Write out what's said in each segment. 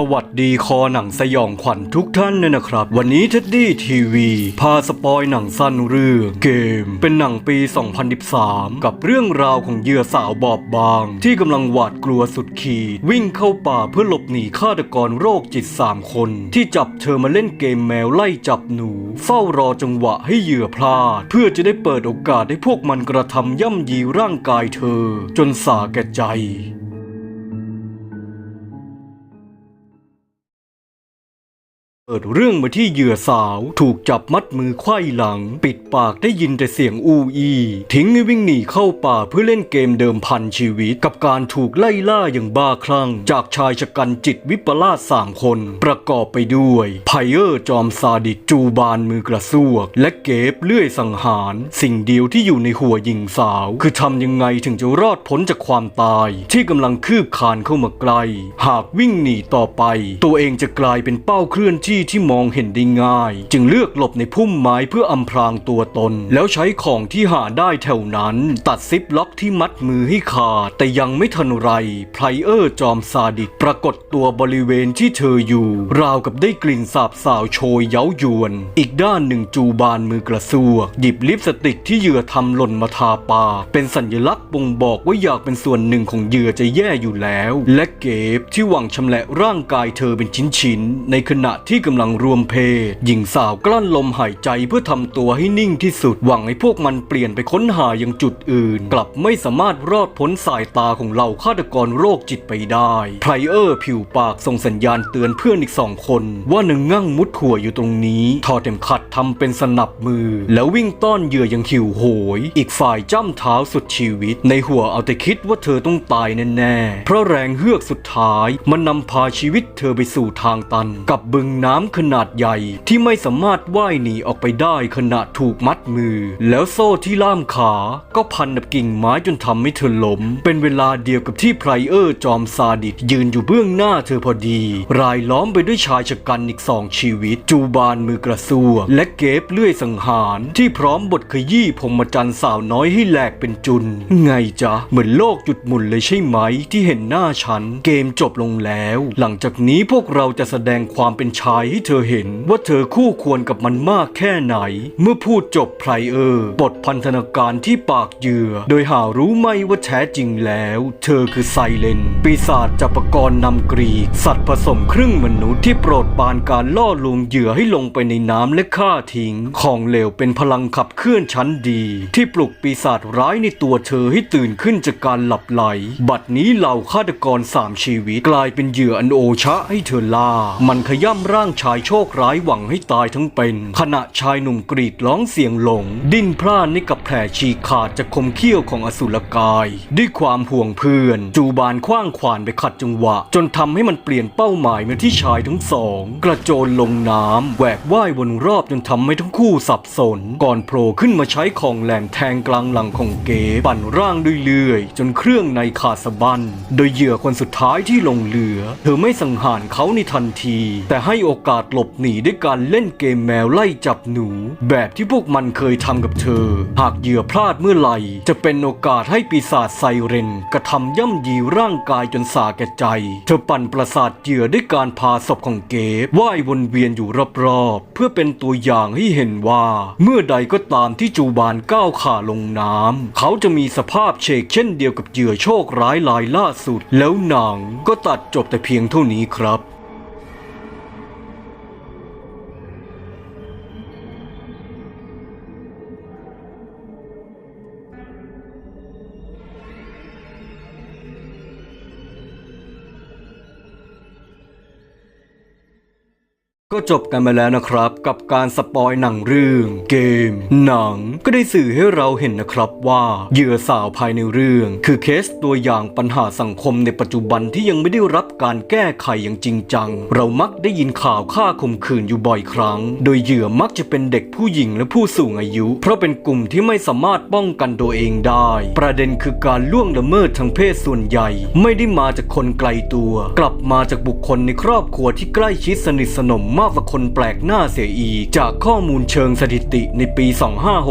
สวัสดีคอหนังสยองขวัญทุกท่านเลยนะครับ วันนี้เท็ดดี้ทีวีพาสปอยหนังสั้นเรื่องเกม เป็นหนังปี 2013 กับเรื่องราวของเหยื่อสาวบอบบาง ที่กำลังหวาดกลัวสุดขีด วิ่งเข้าป่าเพื่อหลบหนีฆาตกรโรคจิต 3 คน ที่จับเธอมาเล่นเกมแมวไล่จับหนู เฝ้ารอจังหวะให้เหยื่อพลาด เพื่อจะได้เปิดโอกาสให้พวกมันกระทำย่ำยีร่างกายเธอ จนสาแก่ใจ เปิดเรื่องมาที่เหยื่อสาวถูกจับมัดมือไขว้หลัง ปิดปากได้ยินแต่เสียงอูอี ทิ้งให้วิ่งหนีเข้าป่าเพื่อเล่นเกมเดิมพันชีวิต กับการถูกไล่ล่าอย่างบ้าคลั่ง จากชายชะกันจิตวิปลาสสามคน ประกอบไปด้วยไพเออร์จอมซาดิสจูบานมือกระซวก และเกฟเลื่อยสังหาร สิ่งเดียวที่อยู่ในหัวหญิงสาว คือทำยังไงถึงจะรอดพ้นจากความตาย ที่กำลังคืบคานเข้ามาใกล หากวิ่งหนีต่อไป ตัวเองจะกลายเป็นเป้าเคลื่อนที่ที่มองเห็นได้ง่าย จึงเลือกหลบในพุ่มไม้เพื่ออำพรางตัวตน แล้วใช้ของที่หาได้แถวนั้น ตัดซิปล็อกที่มัดมือให้ขาด แต่ยังไม่ทันไรไพรเออร์จอมซาดิสปรากฏตัวบริเวณที่เธออยู่ ราวกับได้กลิ่นสาบสาวโชยเย้ายวน อีกด้านหนึ่งจูบานมือกระซวกหยิบลิปสติกที่เหยื่อทำหล่นมาทาปากเป็นสัญลักษณ์บ่งบอกว่าอยากเป็นส่วนหนึ่งของเหยื่อจะแย่อยู่แล้ว และเก็บที่หวังชำแหละร่างกายเธอเป็นชิ้นๆในขณะที่กำลังรวมเพศหญิงสาวกลั้นลมหายใจเพื่อทำตัวให้นิ่งที่สุดหวังให้พวกมันเปลี่ยนไปค้นหายังจุดอื่น กลับไม่สามารถรอดพ้นสายตาของเหล่าฆาตกรโรคจิตไปได้ไพรเออร์ผิวปากส่งสัญญาณเตือนเพื่อนอีกสองคน ว่าหนึ่งงั่งมุดหัวอยู่ตรงนี้ถอดเข็มขัดทำเป็นสนับมือ แล้ววิ่งต้อนเหยื่อยังหิวโหย อีกฝ่ายจ้ำเท้าสุดชีวิต ในหัวเอาแต่คิดว่าเธอต้องตายแน่ๆเพราะแรงเฮือกสุดท้าย มันนำพาชีวิตเธอไปสู่ทางตัน กับบึงน้้ำขนาดใหญ่ที่ไม่สามารถว่ายหนีออกไปได้ขณะถูกมัดมือ แล้วโซ่ที่ล่ามขา ก็พันกับกิ่งไม้จนทำให้เธอล้ม เป็นเวลาเดียวกับที่ไพรเออร์จอมซาดิสยืนอยู่เบื้องหน้าเธอพอดี รายล้อมไปด้วยชายชะกันอีกสองชีวิต จูบานมือกระซัวและเก็บเลื่อยสังหาร ที่พร้อมบทขยี้พรมจันทร์สาวน้อยให้แหลกเป็นจุน ไงจ๊ะเหมือนโลกหยุดหมุนเลยใช่ไหม ที่เห็นหน้าฉัน เกมจบลงแล้ว หลังจากนี้พวกเราจะแสดงความเป็นชายให้เธอเห็นว่าเธอคู่ควรกับมันมากแค่ไหน เมื่อพูดจบไพรเออร์ปลดพันธนาการที่ปากเหยื่อ โดยหารู้ไหมว่าแท้จริงแล้ว เธอคือไซเลน ปีศาจจับกรนำกรีก สัตว์ผสมครึ่งมนุษย์ที่โปรดปรานการล่อลวงเหยื่อให้ลงไปในน้ำและฆ่าทิ้ง ของเหลวเป็นพลังขับเคลื่อนชั้นดี ที่ปลุกปีศาจร้ายในตัวเธอให้ตื่นขึ้นจากการหลับไหล บัดนี้เหล่าฆาตกรสามชีวิตกลายเป็นเหยื่ออันโอชะให้เธอล่า มันขย่ำร่างชายโชคร้ายหวังให้ตายทั้งเป็น ขณะชายหนุ่มกรีดร้องเสียงหลง ดิ้นพล่านในกับแผลฉีกขาดจากคมเขี้ยวของอสุรกาย ด้วยความห่วงเพื่อน จูบานคว้างขวานไปขัดจังหวะ จนทำให้มันเปลี่ยนเป้าหมายมาที่ชายทั้งสอง กระโจนลงน้ำแหวกว่ายวนรอบจนทำให้ทั้งคู่สับสน ก่อนโผล่ขึ้นมาใช้ของแหลมแทงกลางหลังของเก๋ปั่นร่างด้วยเลื่อย จนเครื่องในขาดสะบั้นโดยเหยื่อคนสุดท้ายที่ลงเหลือ เธอไม่สังหารเขาในทันที แต่ให้โอกกาสหลบหนีด้วยการเล่นเกมแมวไล่จับหนู แบบที่พวกมันเคยทำกับเธอ หากเหยื่อพลาดเมื่อไหร่ จะเป็นโอกาสให้ปีศาจไซเรน กระทำย่ำยีร่างกายจนสาแก่ใจ เธอปั่นประสาทเหยื่อด้วยการพาศพของเก๋ว่ายวนเวียนอยู่รอบๆเพื่อเป็นตัวอย่างให้เห็นว่า เมื่อใดก็ตามที่จูบานก้าวขาลงน้ำเขาจะมีสภาพเชกเช่นเดียวกับเหยื่อโชคร้ายลายล่าสุด แล้วหนังก็ตัดจบแต่เพียงเท่านี้ครับ ก็จบกันไปแล้วนะครับ กับการสปอยหนังเรื่อง เกม หนัง ก็ได้สื่อให้เราเห็นนะครับว่าเหยื่อสาวภายในเรื่อง คือเคสตัวอย่างปัญหาสังคมในปัจจุบันที่ยังไม่ได้รับการแก้ไขอย่างจริงจัง เรามักได้ยินข่าวฆ่าข่มขืนอยู่บ่อยครั้ง โดยเหยื่อมักจะเป็นเด็กผู้หญิงและผู้สูงอายุ เพราะเป็นกลุ่มที่ไม่สามารถป้องกันตัวเองได้ ประเด็นคือการล่วงละเมิดทางเพศส่วนใหญ่ ไม่ได้มาจากคนไกลตัว กลับมาจากบุคคลในครอบครัวที่ใกล้ชิดสนิทสนมมากกว่าคนแปลกหน้าเสียอีก จากข้อมูลเชิงสถิติในปี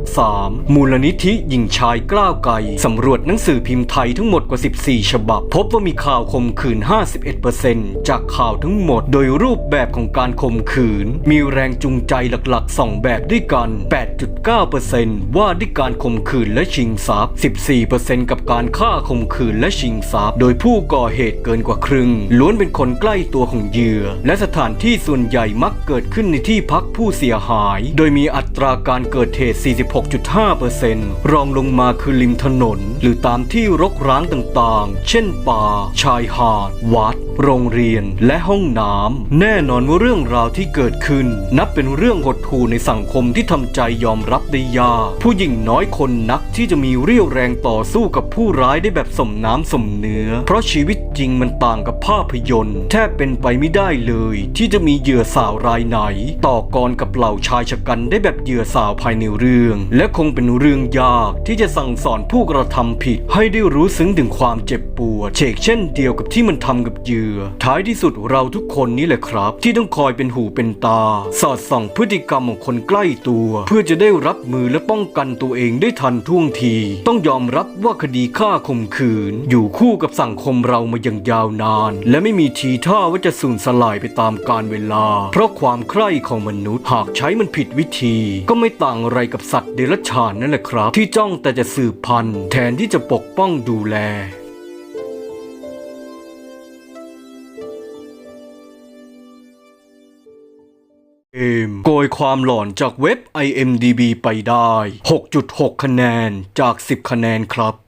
2563 มูลนิธิหญิงชายกล้าวไกลสำรวจหนังสือพิมพ์ไทยทั้งหมดกว่า 14 ฉบับ พบว่ามีข่าวข่มขืน 51%จากข่าวทั้งหมด โดยรูปแบบของการข่มขืน มีแรงจูงใจหลักๆ 2 แบบด้วยกัน 8.9%ว่าด้วยการข่มขืนและชิงทรัพย์ 14%กับการฆ่าข่มขืนและชิงทรัพย์ โดยผู้ก่อเหตุเกินกว่าครึ่งล้วนเป็นคนใกล้ตัวของเหยื่อ และสถานที่ส่วนใหญ่มักเกิดขึ้นในที่พักผู้เสียหาย โดยมีอัตราการเกิดเหตุ 46.5%รองลงมาคือริมถนน หรือตามที่รกร้างต่างๆ เช่นป่า ชายหาด วัด โรงเรียน และห้องน้ำ แน่นอนว่าเรื่องราวที่เกิดขึ้น นับเป็นเรื่องหดหู่ในสังคมที่ทำใจยอมรับได้ยาก ผู้หญิงน้อยคนนักที่จะมีเรี่ยวแรงต่อสู้กับผู้ร้ายได้แบบสมน้ำสมเนื้อ เพราะชีวิตจริงมันต่างกับภาพยนตร์ แทบเป็นไปไม่ได้เลย ที่จะมีเหยื่อสาวรายไหน ต่อกรกับเหล่าชายชะกันได้แบบเหยื่อสาวภายในเรื่อง และคงเป็นเรื่องยากที่จะสั่งสอนผู้กระทำผิด ให้ได้รู้ซึ้งถึงความเจ็บปวดเชกเช่นเดียวกับที่มันทำกับเหยื่อ ท้ายที่สุดเราทุกคนนี่แหละครับ ที่ต้องคอยเป็นหูเป็นตา สอดส่องพฤติกรรมของคนใกล้ตัว เพื่อจะได้รับมือและป้องกันตัวเองได้ทันท่วงที ต้องยอมรับว่าคดีฆ่าข่มขืน อยู่คู่กับสังคมเรามาอย่างยาวนาน และไม่มีทีท่าว่าจะสูญสลายไปตามกาลเวลาเพราะความใคร่ของมนุษย์หากใช้มันผิดวิธี ก็ไม่ต่างอะไรกับสัตว์เดรัจฉานนั่นแหละครับ ที่จ้องแต่จะสืบพันธุ์แทนที่จะปกป้องดูแลเอมโกยความหลอนจากเว็บ IMDB ไปได้ 6.6 คะแนนจาก 10 คะแนนครับ